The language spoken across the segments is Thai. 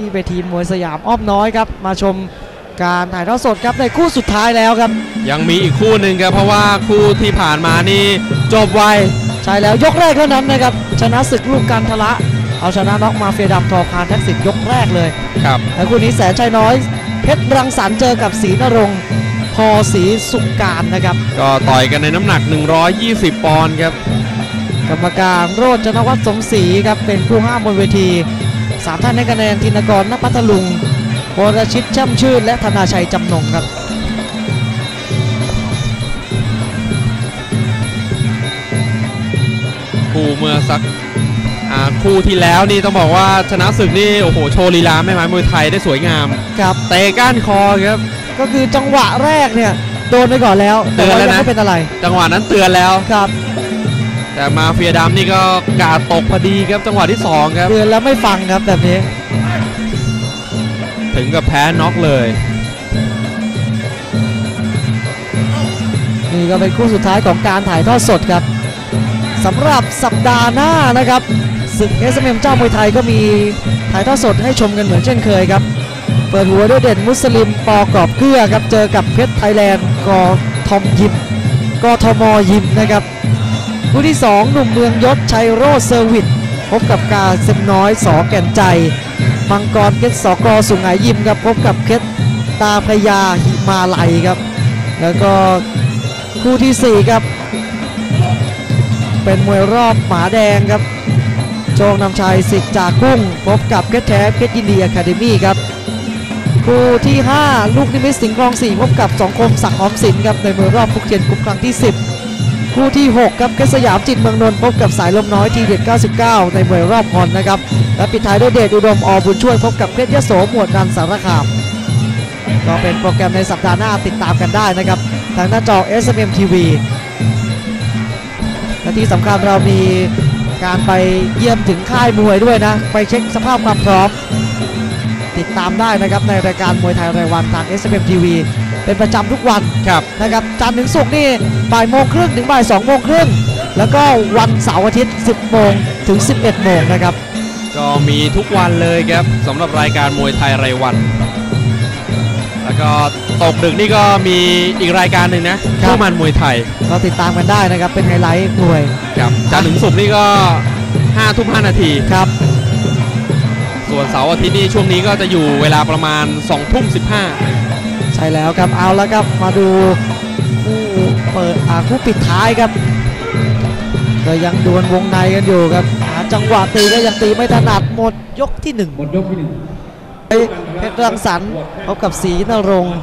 ที่เวทีมวยสยามอ้อมน้อยครับ มาชมการถ่ายทอดสดครับในคู่สุดท้ายแล้วครับ ยังมีอีกคู่หนึ่งครับเพราะว่าคู่ที่ผ่านมานี่จบไวใช่แล้วยกแรกเท่านั้นนะครับชนะศึกลูกการทะละเอาชนะน็อกมาเฟียดำทอพานแท็กสิทธิ์ยกแรกเลยครับและคู่นี้แสนชัยน้อยเพชรรังสรรค์เจอกับศรีนรงค์พอศรีสุกการนะครับ ก็ต่อยกันในน้ำหนัก 120 ปอนด์ครับกรรมการโรจนวัฒน์สมศรีครับเป็นผู้ห้ามบนเวที สามท่านให้คะแนนธินกรนภัทลุงวรชิตช่ำชื่นและธนาชัยจำนงครับคู่เมื่อสักอ่าคู่ที่แล้วนี่ต้องบอกว่าชนะศึกนี่โอ้โหโชว์ลีลาแม่ไม้มวยไทยได้สวยงามครับเตะก้านคอครับก็คือจังหวะแรกเนี่ยโดนไปก่อนแล้วแต่ว่าเตือนแล้วยังนะไม่เป็นอะไร จังหวะนั้นเตือนแล้วครับ แต่มาเฟียดำนี่ก็กาดตกพอดีครับจังหวะที่ 2 ครับเตือนแล้วไม่ฟังครับแบบนี้ ถึงกับแพ้น็อกเลย นี่ก็เป็นคู่สุดท้ายของการถ่ายทอดสดครับสำหรับสัปดาห์หน้านะครับศึก s อ m เจ้ามวยไทยก็มีถ่ายทอดสดให้ชมกันเหมือนเช่นเคยครับ เปิดหัวด้วยเด่นมุสลิมปอกรอบเกลือครับ เจอกับเพชรไทยแลนด์กทอมยิมกทมยิมนะครับ คู่ที่ 2 หนุ่มเมืองยศชัยโรจน์เซอร์วิสพบกับกาเซมน้อยสอแก่นใจ มังกรเพชรสกสุงหายิมครับพบกับเพชรตาพยาหิมาลัยครับ แล้วก็คู่ทีสี่ 4 ครับ เป็นมวยรอบหมาแดงครับโชคนำชัยสิทธิ์จากกุ้ง พบกับเพชรแท้เพชรยินดีอะคาเดมี่ครับคู่ที่ 5 ลูกนิมิตสิงห์คลอง4พบกับสองคมศักออมสินครับในมวยรอบฟุกเทียนกรุ๊ปครั้งที่ 10 คู่ที่ 6 ครับเพชรสยามจิตเมืองนนท์พบกับสายลมน้อยทีเด็ด 99 ในมวยรอบฮอนนะครับ และปิดท้ายด้วยเดชอุดมอบุญช่วยพบกับเพชรยโสหมวดนันสารคาม ก็เป็นโปรแกรมในสัปดาห์หน้าติดตามกันได้นะครับ ทางหน้าจอ SMM TV และที่สำคัญเรามีการไปเยี่ยมถึงค่ายมวยด้วยนะ ไปเช็คสภาพความพร้อม ติดตามได้นะครับในรายการมวยไทยรายวันทาง SMM TV เป็นประจำทุกวันครับนะครับจันทร์ถึงศุกร์นี่ บ่ายโมงครึ่งถึงบ่ายสองโมงครึ่งแล้วก็วันเสาร์อาทิตย์ 10 โมงถึง 11 โมงนะครับ ก็มีทุกวันเลยครับสำหรับรายการมวยไทยรายวัน แล้วก็ตกดึกนี่ก็มีอีกรายการหนึ่งนะครับคู่มันมวยไทย ก็ติดตามกันได้นะครับ เป็นไฮไลท์มวยครับจันทร์ถึงศุกร์นี่ก็5ทุ่ม5นาทีครับ ส่วนเสาร์อาทิตย์นี่ช่วงนี้ก็จะอยู่เวลาประมาณ2ทุ่ม15ใช่แล้วครับเอาแล้วครับมาดูคู่ เปิดอ่าคู่ปิดท้ายครับก็ยังดวลวงในกันอยู่ครับหาจังหวะตีก็ยังตีไม่ถนัดหมดยกที่หนึ่งหมดยกที่หนึ่งเพชรรังสรรค์พบกับศรีนรงค์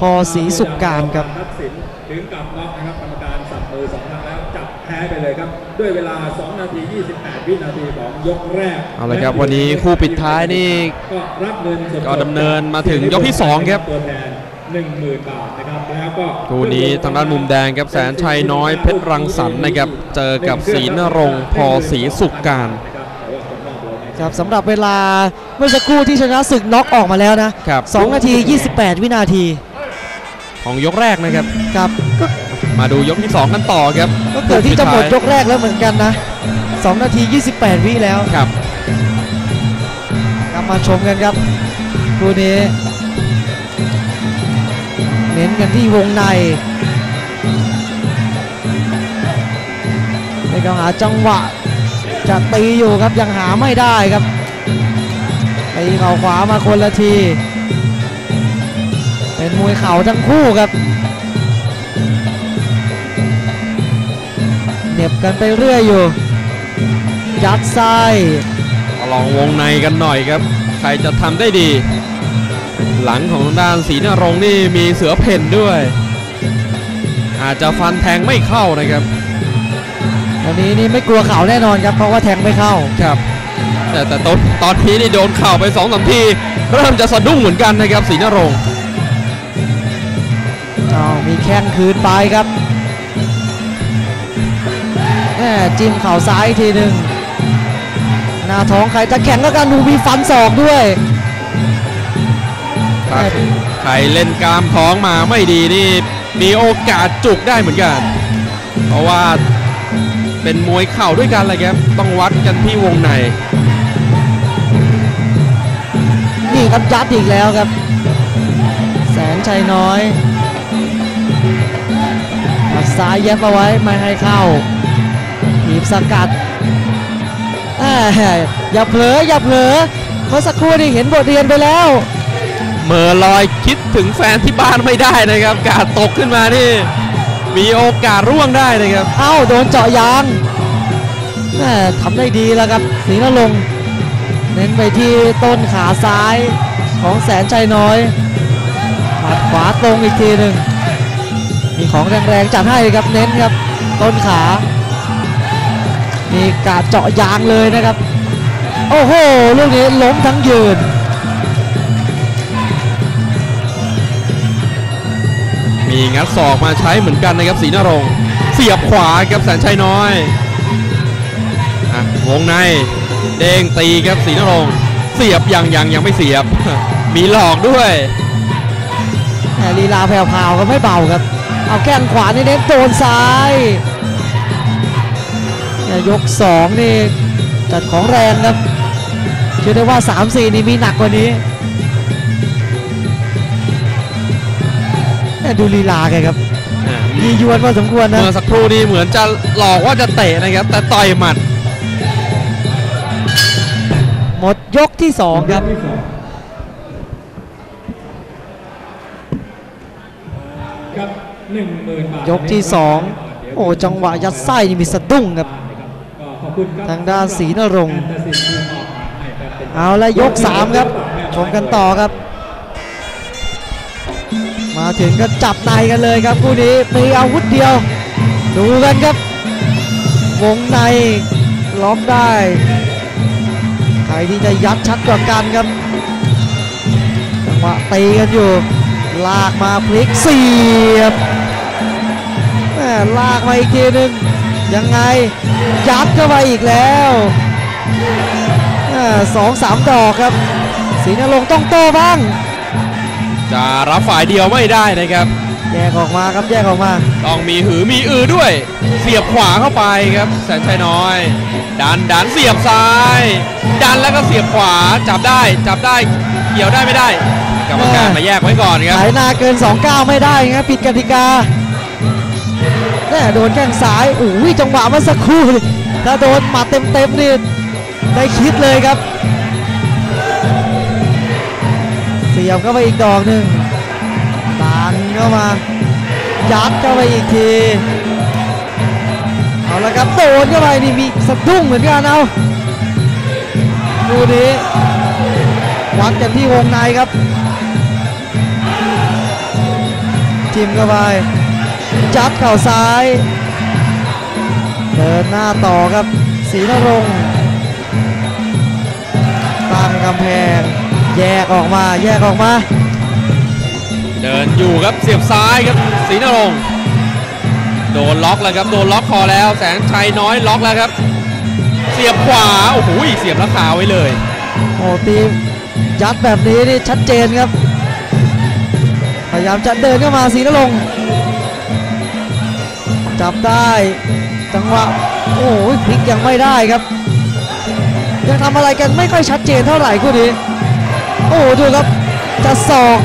พอศรีสุกการครับทักษิณถึงกับน็อกนะครับกรรมการสับมือสองครั้งแล้วจับแพ้ไปเลยครับ ด้วยเวลา 2 นาที 28 วินาทีของยกแรกเอาละครับวันนี้คู่ปิดท้ายนี่ก็รับเงินสดๆก็ดำเนินมาถึงยกที่สองครับตัวแทน 10,000 บาทนะครับแล้วก็คู่นี้ทางด้านมุมแดงครับแสนชัยน้อยเพชรรังสรรค์นะครับเจอกับศรีนรงค์พอศรีสุกการนะครับแต่ว่าคนนอกเราเนี่ยครับสำหรับเวลาเมื่อสักครู่ที่ชนะศึกน็อกออกมาแล้วนะครับ2นาที 28 วินาที ของยกแรกนะครับครับก็มาดูยกที่ 2 กันต่อครับ ก็เกิดที่จะหมดยกแรกแล้วเหมือนกันนะ 2 นาที 28 วิแล้วครับกลับมาชมกันครับคู่นี้ เน้นกันที่วงในในการหาจังหวะจะตีอยู่ครับยังหาไม่ได้ครับตีเข่าขวามาคนละที เป็นมวยเข่าทั้งคู่ครับเหน็บกันไปเรื่อยอยู่ยัดไส้ลองวงในกันหน่อยครับ ใครจะทำได้ดี หลังของทางด้านศรีนรงค์นี่มีเสือเพ่นด้วย อาจจะฟันแทงไม่เข้านะครับวันนี้นี่ไม่กลัวเข่าแน่นอนครับเพราะว่าแทงไม่เข้าครับ แต่แต่ตอนตอนนี้นี่โดนเข่าไป2อสทีเริ่มจะสะดุ้งเหมือนกันนะครับศรีนรงค์อ้าวมีแข้งคืนไปครับแหม่จิ้มเข่าซ้ายอีกทีหนึ่งหน้าท้องใครจะแข็งก็กันดูมีฟันศอกด้วย ถ้าใครเล่นกล้ามท้องมาไม่ดีนี่มีโอกาสจุกได้เหมือนกัน เพราะว่าเป็นมวยเข่าด้วยกันเลยครับ ต้องวัดกันที่วงในแครับยัดอีกแล้วครับ แสนชัยน้อยหมัดซ้ายเย็บเอาไว้ไม่ให้เข้าหีบสกัดอย่าเผลออย่าเผลอเมื่อสักครู่นี่เห็นบทเรียนไปแล้ว เมื่อลอยคิดถึงแฟนที่บ้านไม่ได้นะครับ กาดตกขึ้นมานี่ มีโอกาสร่วงได้นะครับ เอ้าโดนเจาะยางแหม่ทำได้ดีแล้วครับศรีนรงเน้นไปที่ต้นขาซ้ายของแสนชัยน้อยหมัดขวาตรงอีกทีหนึ่งมีของแรงๆจัดให้ครับเน้นครับ ต้นขา มีการเจาะยางเลยนะครับ โอ้โหลูกนี้ล้มทั้งยืน มีงัดศอกมาใช้เหมือนกันนะครับศรีนรงค์เสียบขวาครับแสนชัยน้อยอะวงในเด้งตีครับศรีนรงค์เสียบยังยังยังไม่เสียบ มีหลอกด้วยแต่ลีลาแผ่วๆก็ไม่เบาครับ เอาแข้งขวานี่เน้นโดนซ้ายเนี่ยยก2นี่จัดของแรงครับเชื่อได้ว่า 3-4 นี่มีหนักกว่านี้ ดูลีลาแกครับอะยียวนพอสมควรนะเมื่อสักครู่นี้เหมือนจะหลอกว่าจะเตะนะครับ แต่ต่อยหมัด หมดยกที่2ครับที่สองครับหนึ่งหมื่นบาทยกที่2โอ้จังหวะยัดไส้นี่มีสะดุ้งครับก็ขอบคุณครับทางด้านศรีนรงค์การตัดสินที่มอบให้ครับเป็นเอาละยก3ครับชมกันต่อครับ มาถึงก็จับในกันเลยครับคู่นี้มีอาวุธเดียว ดูกันครับ วงในล็อกได้ ใครที่จะยัดชัดกว่ากันครับจังหวะตีกันอยู่ ลากมาพลิกเสียบแม่ลากมาอีกทีหนึงยังไงยัดเข้าไปอีกแล้วสองสามดอกครับศรีนรงต้องโตบ้าง จะรับฝ่ายเดียวไม่ได้นะครับ แยกออกมาครับแยกออกมา ต้องมีหือมีอือด้วย เสียบขวาเข้าไปครับ แสนชัยน้อย ดันดันเสียบซ้าย ดันแล้วก็เสียบขวาจับได้จับได้เกี่ยวได้ไม่ได้กรรมการมาแยกไว้ก่อนครับขายนาเกิน2ก้าวไม่ได้ครับผิดกติกาแน่โดนแข้งซ้ายโอ้ยจังหวะเมื่อสักครู่นี่ถ้าโดนหมัดเต็มๆนี่ได้คิดเลยครับ สียบเข้าไปอีกดอกหนึ่งดันเข้ามา ยัดเข้าไปอีกที เอาละครับโดนเข้าไปนี่มีสะดุ้งเหมือนกันเอาดูนี้วัดกันที่วงในครับทิมเข้าไปจับเข่าซ้าย เดินหน้าต่อครับศรีนรงค์ตั้งกำแพง แยกออกมาแยกออกมา เดินอยู่ครับเสียบซ้ายครับศรีนรงค์โดนล็อกแล้วครับโดนล็อกคอแล้ว แสงชัยน้อยล็อกแล้วครับ เสียบขวาโอ้โหเสียบราคาไว้เลยโอ้ตีมยัดแบบนี้นี่ชัดเจนครับ พยายามจะเดินเข้ามาศรีนรงค์จับได้จังหวะโอ้ยพลิกยังไม่ได้ครับ ยังทำอะไรกันไม่ค่อยชัดเจนเท่าไหร่คู่นี้ โอ้ดูครับจะศอก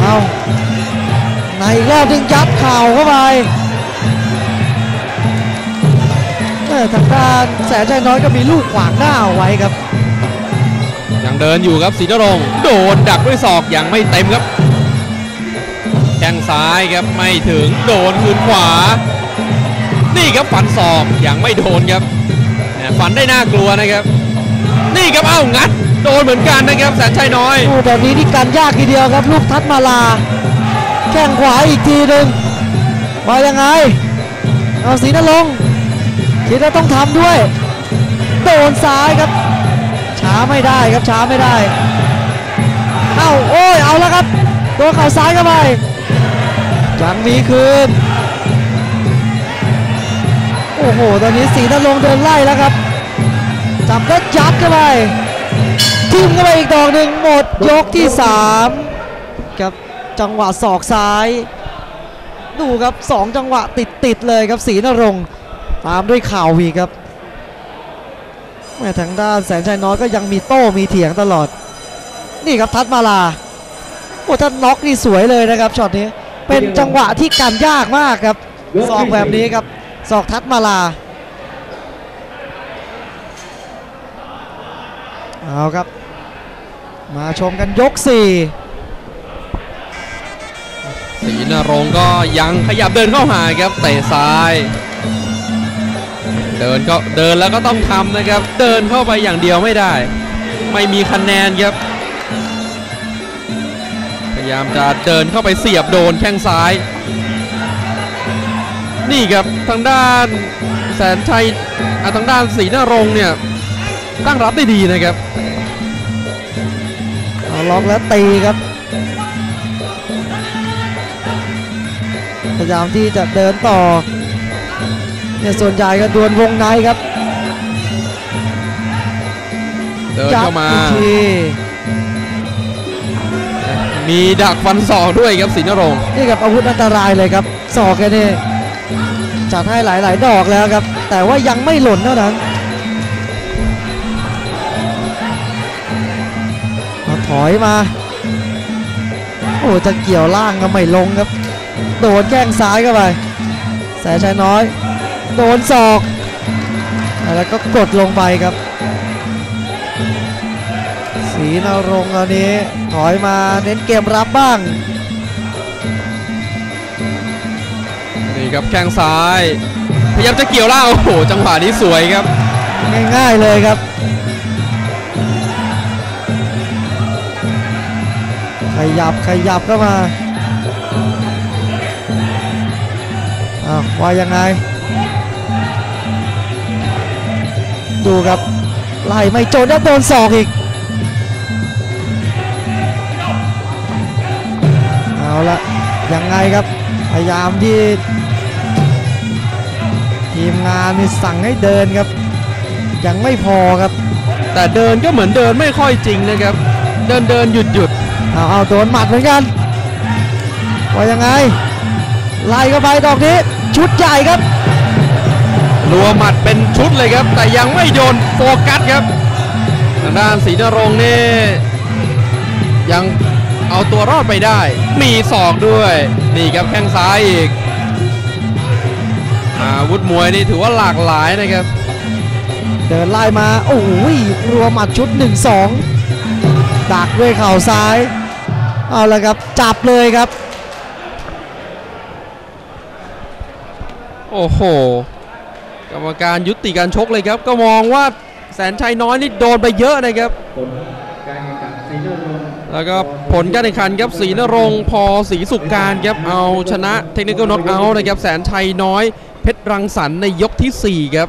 เอาในกรอบหนึงยัดเข่าเข้าไปเออทางด้านแสนชัยน้อยก็มีลูกขวางหน้าไว้ครับ ยังเดินอยู่ครับศรีนรงโดนดักด้วยศอกอยังไม่เต็มครับแข้งซ้ายครับไม่ถึงโดนคืนขวา นี่ครับฟันศอกอยังไม่โดนครับแหม่ฟันได้น่ากลัวนะครับ นี่ครับเอ้างัดโดนเหมือนกันนะครับแสนชัยน้อยโอ้แบบนี้นี่กันยากทีเดียวครับ ลูกทัดมาลา แข้งขวาอีกทีหนึ่งว่ายังไงเอาสีนรงค์คิดว่าต้องทำด้วย โดนซ้ายครับ ช้าไม่ได้ครับช้าไม่ได้เอ้าโอ้ยเอาแล้วครับโดนเข่าซ้ายเข้าไปยังมีคืนโอ้โห ตอนนี้สีนรงค์เดินไล่แล้วครับ จับแล้วยัดเข้าไปทิมเข้าไปอีกดอกหนึ่งหมดยกที่3ครับจังหวะศอกซ้าย ดูครับ 2 จังหวะติดติดๆเลยครับศรีนรงค์ตามด้วยข่าวอีกครับแม่ทางด้านแสนชัยน้อยก็ยังมีโต้มีเถียงตลอด นี่ครับทัดมาลาโอ้ถ้าน็อกนี่สวยเลยนะครับช็อตนี้เป็นจังหวะที่กันยากมากครับศอกแบบนี้ครับศอกทัดมาลา เอาครับ มาชมกันยก4ศรีนรงก็ยังขยับเดินเข้าหาครับเตะซ้าย เดินก็เดินแล้วก็ต้องทำนะครับ เดินเข้าไปอย่างเดียวไม่ได้ ไม่มีคะแนนครับ พยายามจะเดินเข้าไปเสียบโดนแข้งซ้าย นี่ครับทางด้านแสนชัยทางด้านศรีนรงเนี่ยตั้งรับได้ดีนะครับ ล็อกแล้วตีครับ พยายามที่จะเดินต่อ เนี่ยส่วนใหญ่ก็ดวลวงในครับ เดินเข้ามายัดอีกทีมีดักฟันศอกด้วยครับศรีนรงค์นี่ครับอาวุธอันตรายเลยครับศอกแกนี่จัดให้หลาย ๆ ดอกแล้วครับ แต่ว่ายังไม่หล่นเท่านั้น ถอยมา โอ้จะเกี่ยวล่างก็ไม่ลงครับ โดนแข้งซ้ายเข้าไป แสนชัยน้อย โดนศอก แล้วก็กดลงไปครับสีนรงค์ตอนนี้ถอยมาเน้นเกมรับบ้าง นี่ครับแข้งซ้าย พยายามจะเกี่ยวล่างโอ้โห จังหวะนี้สวยครับ ง่ายๆเลยครับ ยับขยับเข้ามาอ้าวว่ายังไง ดูครับ ไล่ไม่โจนแล้วโดนศอกอีก เอาละยังไงครับ พยายามที่ทีมงานนี่สั่งให้เดินครับ ยังไม่พอครับ แต่เดินก็เหมือนเดินไม่ค่อยจริงนะครับ เดินเดินหยุดหยุด เอาเอาโดนหมัดเหมือนกันว่ายังไง ไล่เข้าไปดอกนี้ ชุดใหญ่ครับรัวหมัดเป็นชุดเลยครับ แต่ยังไม่โดนโฟกัสครับทางด้านศรีนรงค์นี่ ยังเอาตัวรอดไปได้ มีศอกด้วย นี่ครับแข้งซ้ายอีก อาวุธมวยนี่ถือว่าหลากหลายนะครับ เดินไล่มา โอ้ยรัวหมัดชุด 1-2ดักด้วยเข่าซ้าย เอาละครับจับเลยครับ โอ้โหกรรมการยุติการชกเลยครับ ก็มองว่าแสนชัยน้อยนี่โดนไปเยอะนะครับแล้วก็ผลการแข่งขันครับศรีนรงค์พอศรีสุขการครับเอาชนะเทคนิคอลน็อกเอาท์นะครับแสนชัยน้อยเพชรรังสรรค์ในยกทีสี่4 ครับ